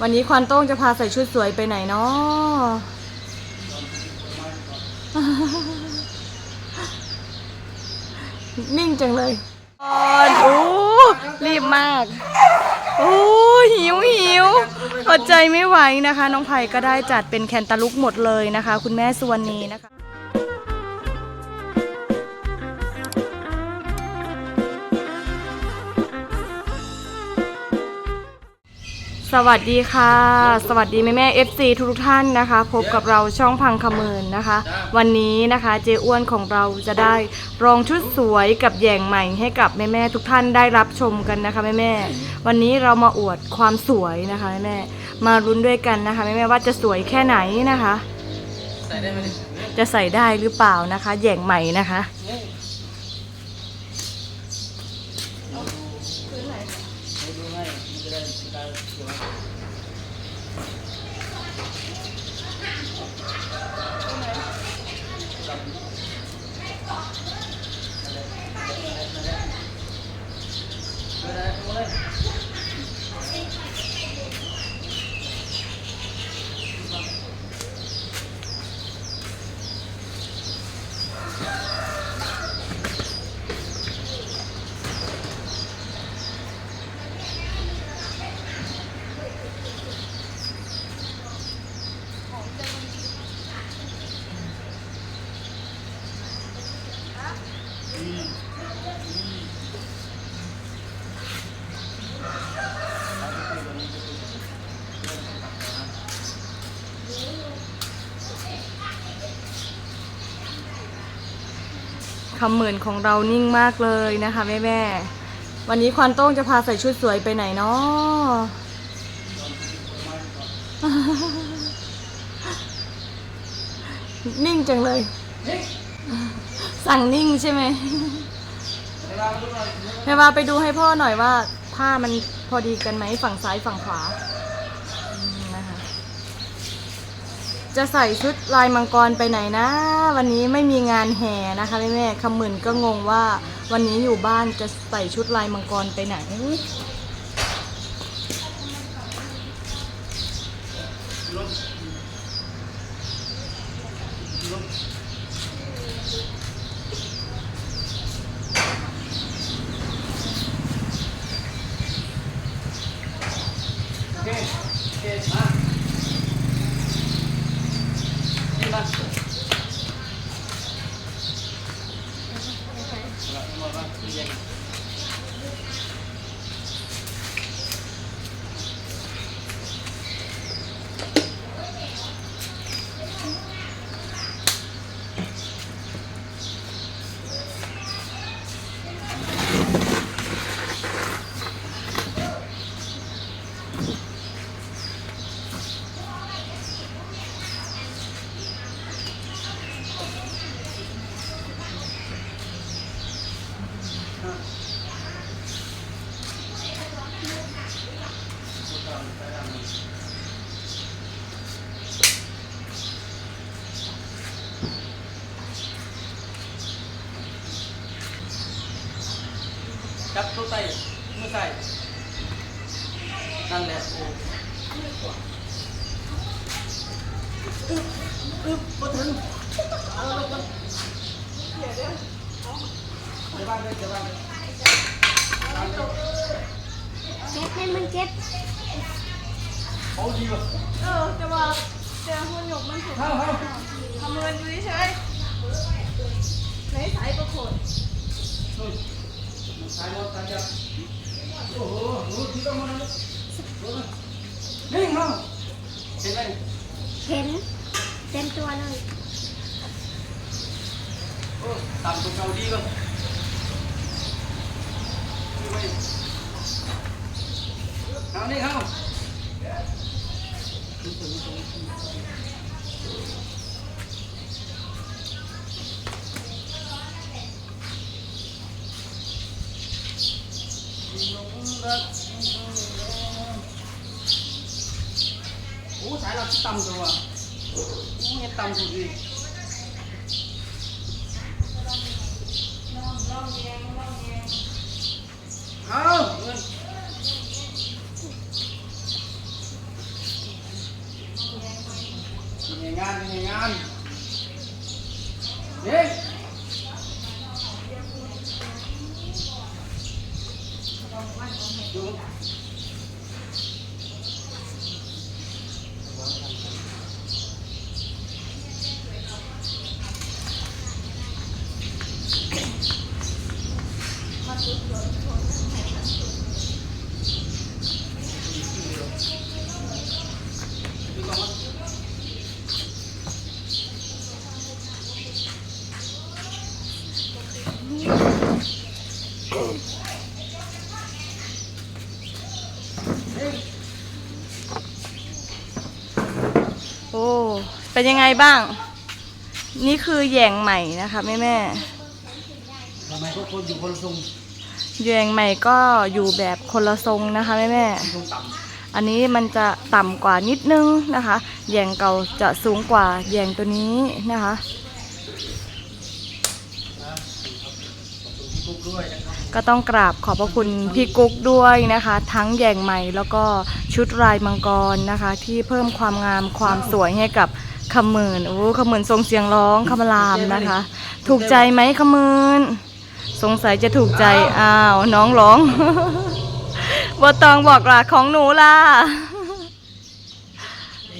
วันนี้ควันโต้งจะพาใส่ชุดสวยไปไหนเนาะนิ่งจังเลยออนโอ้รีบมาก โอ้หิวหิวอดใจไม่ไหวนะคะ น้องไผ่ก็ได้จัดเป็นแคนตาลุกหมดเลยนะคะ คุณแม่สุวรรณีนะคะ สวัสดีค่ะ สวัสดีแม่แม่ๆ FC ทุกท่านนะคะ พบกับเราช่องพังขมืนนะคะ วันนี้นะคะเจอ้วนของเราจะได้รองชุดสวยกับแยงใหม่ให้กับแม่แม่ทุกท่านได้รับชมกันนะคะแม่แม่วันนี้เรามาอวดความสวยนะคะแม่แม่มารุ้นด้วยกันนะคะแม่แม่ว่าจะสวยแค่ไหนนะคะ จะใส่ได้หรือเปล่านะคะแยงใหม่นะคะ ให้ดูให้มัน จะได้เป็นการเกี่ยวกับ คำหมื่นของเรานิ่งมากเลยนะคะแม่แม่วันนี้ควันโต้งจะพาใส่ชุดสวยไปไหนเนาะนิ่งจังเลย สั่งนิ่งใช่ไหมแม่ว่าไปดูให้พ่อหน่อยว่า ผ้ามันพอดีกันไหมฝั่งซ้ายฝั่งขวานะคะ จะใส่ชุดลายมังกรไปไหนนะ วันนี้ไม่มีงานแห่นะคะแม่แม่คำหมื่นก็งงว่า วันนี้อยู่บ้านจะใส่ชุดลายมังกรไปไหนโอเคโอเคมานี่มาเอาละเอามามาเรียง จับตัวใส่มือใส่นั่นแหละโอ้อึ๊บอึ๊บมาถึงเอาลงกันเดี๋ยวเดี๋ยวเดี๋ยวบ้านเลยเดี๋ยวบ้านเลยบ้านเลยเก็บให้มันเก็บเขาดีป่ะเออจะว่าเจอหุ่นหยกมันถูกเฮ้าเฮ้าคำเงินดูเฉยไหนสายประโคน นู่นสายรถสายจับโอ้โหหนูที่ต้องมาแล้วนิ่งเนาะเห็นไหมเห็นเต็มตัวเลยโอ้ต่ำกว่าเกาดีป่ะเอานี่เข้า Ủa phải là cái tầm rồi à Ủa nghe tầm rồi gì Không Nhẹ ngang, nhẹ ngang Đi โอ้ เป็นยังไงบ้าง นี่คือแยงใหม่นะคะแม่แม่ ทำไมทุกคนอยู่คนละทรง แยงใหม่ก็อยู่แบบคนละทรงนะคะแม่แม่อันนี้มันจะต่ำกว่านิดนึงนะคะแยงเก่าจะสูงกว่าแยงตัวนี้นะคะก็ต้องกราบขอบพระคุณพี่กุ๊กด้วยนะคะ ทั้งแยงใหม่แล้วก็ชุดลายมังกรนะคะ ที่เพิ่มความงามความสวยให้กับขมื่นโอ้ขมื่นทรงเสียงร้องคำรามนะคะ ถูกใจไหมขมื่น สงสัยจะถูกใจ อ้าว น้องร้องบัวตองบอกล่ะของหนูล่ะ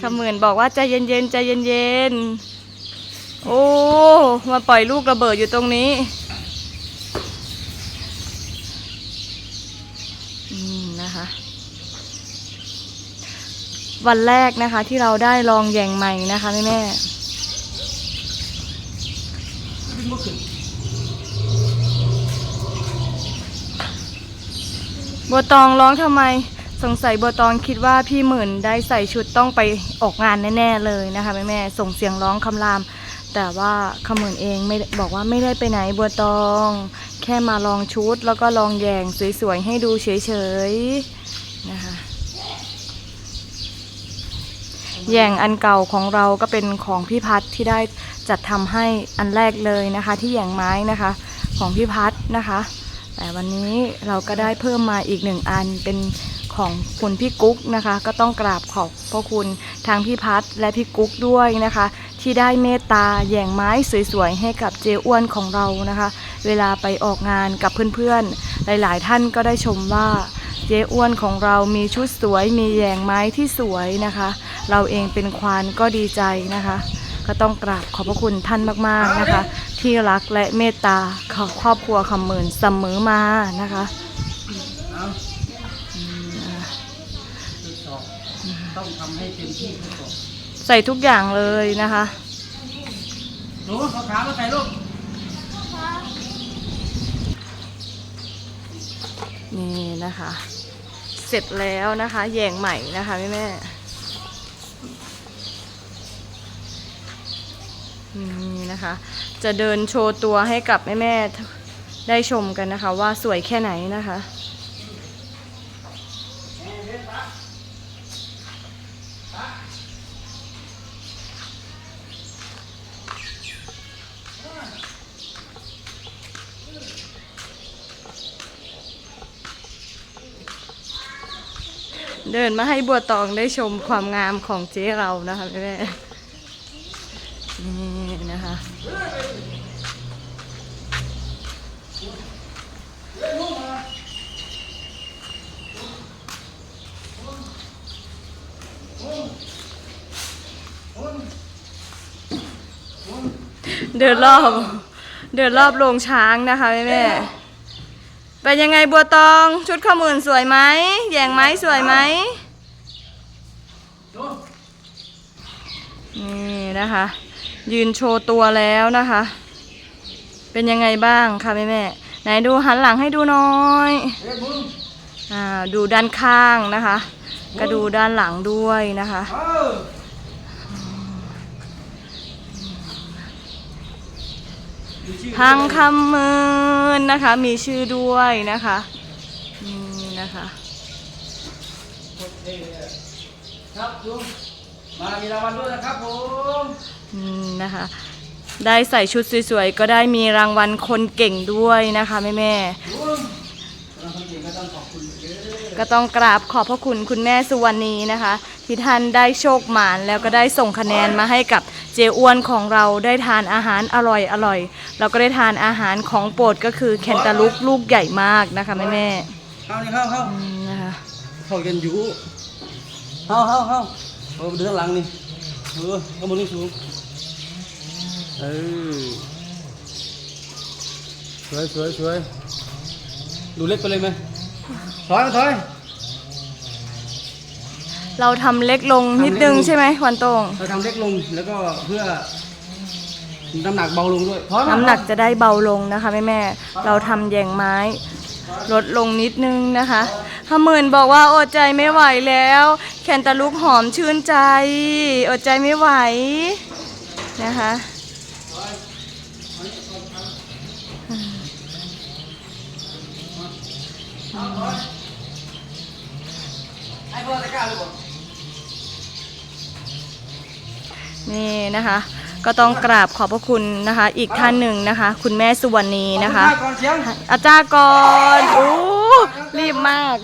ขมื่นบอกว่าใจเย็นๆใจเย็นๆ โอ้ มาปล่อยลูกระเบิดอยู่ตรงนี้อืมนะคะวันแรกนะคะที่เราได้ลองแยงใหม่นะคะแม่แม่ ขึ้นเมื่อคืน บัวตองร้องทำไมสงสัยบัวตองคิดว่าพี่หมื่นได้ใส่ชุดต้องไปออกงานแน่ๆเลยนะคะแม่แม่ส่งเสียงร้องคำราม แต่ว่าขมื่นเองไม่บอกว่าไม่ได้ไปไหนบัวตอง แค่มาลองชุดแล้วก็ลองแยงสวยๆให้ดูเฉยๆนะคะแย่งอันเก่าของเราก็เป็นของพี่พัฒน์ที่ได้จัดทำให้อันแรกเลยนะคะ ที่แย่งไม้นะคะ ของพี่พัฒน์นะคะ แต่วันนี้เราก็ได้เพิ่มมาอีกหนึ่งอันเป็นของคุณพี่กุ๊กนะคะ ก็ต้องกราบขอบพระคุณทางพี่พัฒและพี่กุ๊กด้วยนะคะ ที่ได้เมตตาแย่งไม้สวยๆให้กับเจอ้วนของเรานะคะ เวลาไปออกงานกับเพื่อนๆ หลายๆ ท่านก็ได้ชมว่าเจอ้วนของเรามีชุดสวยมีแยงไม้ที่สวยนะคะ เราเองเป็นควานก็ดีใจนะคะ ก็ต้องกราบขอบพระคุณท่านมากๆนะคะ ที่รักและเมตตาครอบครัวคำหมื่นเสมอมานะคะเอาทดสอบต้องทำให้เต็มที่ทดสอบใส่ทุกอย่างเลยนะคะหนูเอาขามาใส่ลูกนี่นะคะ เสร็จแล้วนะคะแยงใหม่นะคะแม่แม่นี่นะคะ จะเดินโชว์ตัวให้กับแม่แม่ๆได้ชมกันนะคะ ว่าสวยแค่ไหนนะคะเดินมาให้บัวตองได้ชมความงามของเจ๊เรานะคะแม่แม่นี่นะคะ เดินรอบ เดินรอบโรงช้างนะคะแม่แม่เป็นยังไงบัวตองชุดข้าวหมื่นสวยไหมแยงไม้สวยไหมนี่นะคะ ยืนโชว์ตัวแล้วนะคะ เป็นยังไงบ้างคะแม่แม่ไหนดูหันหลังให้ดูน่อยอ่าดูด้านข้างนะคะก็ดูด้านหลังด้วยนะคะ เออดูชื่อ พังคำมืนนะคะ มีชื่อด้วยนะคะนี่นะคะโคตรเท่เลยอะครับลุงมามีรางวัลด้วยนะครับผมอืมนะคะ ได้ใส่ชุดสวยๆ ก็ได้มีรางวัลคนเก่งด้วยนะคะแม่แม่ลุงเราคนเก่งก็ต้องขอบคุณเยอะๆก็ต้องกราบขอบพระคุณคุณแม่สุวรรณีนะคะทที่ท่านได้โชคหมานแล้วก็ได้ส่งคะแนนมาให้กับ เจอ้วนของเราได้ทานอาหารอร่อยอร่อยแล้วก็ได้ทานอาหารของโปรดก็คือแคนตาลูปลูกใหญ่มากนะคะแม่แม่เข้านี่เข้าเข้าๆอืมนะคะเข้ากันอยู่เข้าเข้าเข้าเออไปดูข้างหลังนี่เออข้างบนนี่สูงเออสวยสวยสวยดูเล็กไปเลยไหมถอยถอย เราทำเล็กลงนิดนึงใช่ไหมวันตรงเราทำเล็กลงแล้วก็เพื่อน้ำหนักเบาลงด้วยถอยมาน้ำหนักจะได้เบาลงนะคะแม่แม่ๆเราทำแยงไม้ลดลงนิดนึงนะคะขมื่นบอกว่าอดใจไม่ไหวแล้ว แคนตาลูปหอมชื่นใจ อดใจไม่ไหวนะคะไอ้พ่อตะกร้าหรือเปล่า นี่นะคะ ก็ต้องกราบขอบพระคุณนะคะ อีกท่านหนึ่งนะคะ คุณแม่สุวรรณีนะคะอากก่อนเสียงอาจารย์กรโอ้รีบมาก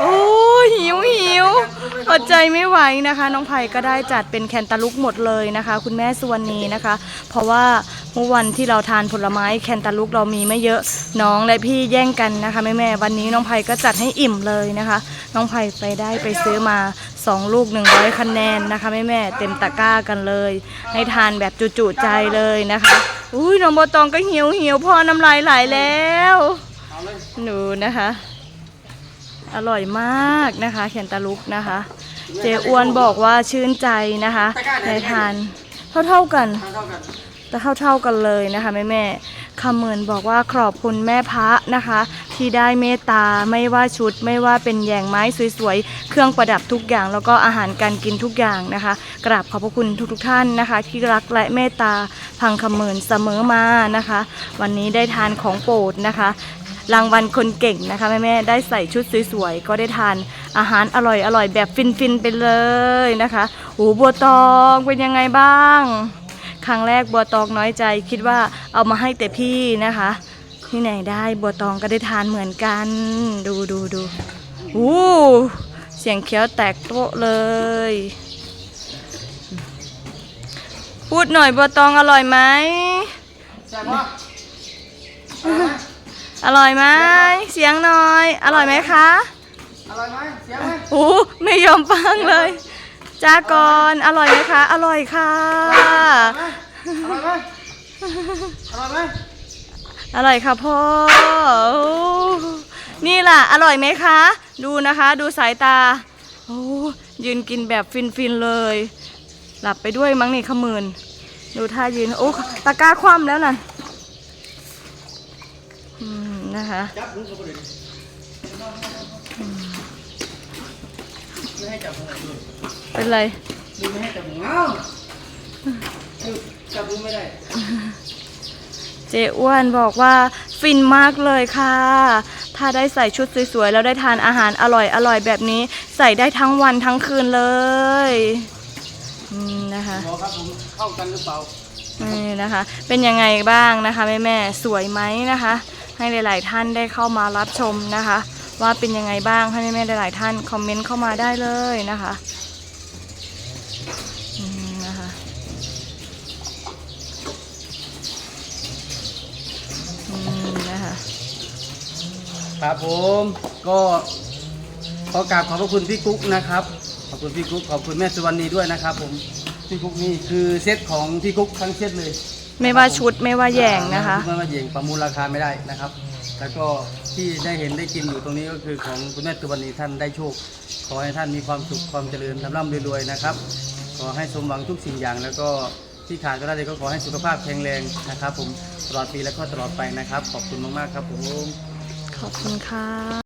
โอ้หิวหิวอดใจไม่ไหวนะคะ น้องไผ่ก็ได้จัดเป็นแคนตาลูกหมดเลยนะคะ คุณแม่สุวรรณีนะคะ เพราะว่า มื่อวันที่เราทานผลไม้แคนตาลูกเรามีไม่เยอะน้องและพี่แย่งกันนะคะแม่แม่วันนี้น้องไผ่ก็จัดให้อิ่มเลยนะคะ น้องไผ่ไปได้ไปซื้อมา 2 ลูก 100 คะแนนนะคะแม่แม่เต็มตะกร้ากันเลย ให้ทานแบบจุๆใจเลยนะคะอุ้ยน้องโบตองก็หิวหิวพอน้ำลายไหลแล้วหนูนะคะ อร่อยมากนะคะแคนตาลูปนะคะ เจอ้วนบอกว่าชื่นใจนะคะในทานเท่าๆกัน ทานเท่ากันแต่เท่าๆกันเลยนะคะแม่แม่คำเหมือนบอกว่าขอบคุณแม่พระนะคะ ที่ได้เมตตาไม่ว่าชุด ไม่ว่าเป็นแยงไม้สวยๆ เครื่องประดับทุกอย่าง แล้วก็อาหารการกินทุกอย่างนะคะ กราบขอบพระคุณทุกๆท่านนะคะ ที่รักและเมตตาพังคำเหมือนเสมอมานะคะ วันนี้ได้ทานของโปรดนะคะรางวัลคนเก่งนะคะ แม่แม่ๆได้ใส่ชุดสวยๆ ก็ได้ทานอาหารอร่อยๆ แบบฟินๆ ไปเลยนะคะโอ้บัวตองเป็นยังไงบ้าง ครั้งแรกบัวตองน้อยใจ คิดว่าเอามาให้แต่พี่นะคะที่ไหนได้บัวตองก็ได้ทานเหมือนกัน ดูดูดูอู้เสียงเคี้ยวแตกโต๊ะเลย พูดหน่อยบัวตองอร่อยไหมแซ่บปะอร่อยไหมเสียงหน่อย อร่อยไหมคะอร่อยไหมเสียงไหมโอ้ไม่ยอมฟังเลย จากรอร่อยไหมคะ อร่อยค่ะ อร่อยไหมอร่อยไหมอร่อยค่ะพ่อโอ้นี่ล่ะ อร่อยไหมคะ ดูนะคะ ดูสายตา โอ้ยืนกินแบบฟินๆเลย หลับไปด้วยมั้งนี่ขมืนดูท่ายืน โอ้ตะกร้าคว่ำแล้วน่ะอืมนะคะ จับมือกับประเด็น ไม่ให้จับมือเลยเป็นไรดูไม่ให้จับมือเอ้าคือจับมือไม่ได้ เจอ้วนบอกว่าฟินมากเลยค่ะ ถ้าได้ใส่ชุดสวยๆ แล้วได้ทานอาหารอร่อยๆแบบนี้ ใส่ได้ทั้งวันทั้งคืนเลยอืมนะคะบอกครับผมเข้ากันหรือเปล่านี่นะคะ เป็นยังไงบ้างนะคะแม่แม่ๆสวยไหมนะคะ ให้หลาย ๆ ท่านได้เข้ามารับชมนะคะ ว่าเป็นยังไงบ้างให้แม่แม่ๆหลายๆท่านคอมเมนต์เข้ามาได้เลยนะคะอืมนะคะอืมนะคะครับผมก็ขอกราบขอบพระคุณพี่กุ๊กนะครับ ขอบคุณพี่กุ๊กขอบคุณแม่สุวรรณีด้วยนะครับ ผมพี่กุ๊กนี่คือเซตของพี่กุ๊กทั้งเซตเลย ไม่ว่าชุดไม่ว่าแยงนะคะ ไม่ว่าแยงประมูลราคาไม่ได้นะครับ แล้วก็ที่ได้เห็นได้กินอยู่ตรงนี้ก็คือของคุณแม่ตุวันนีท่านได้โชค ขอให้ท่านมีความสุขความเจริญร่ำร่ำรวยๆนะครับ ขอให้สมหวังทุกสิ่งอย่าง แล้วก็ที่ขาดก็ได้ก็ขอให้สุขภาพแข็งแรงนะครับ ผมตลอดปีและก็ตลอดไปนะครับ ขอบคุณมากๆครับผม ขอบคุณค่ะ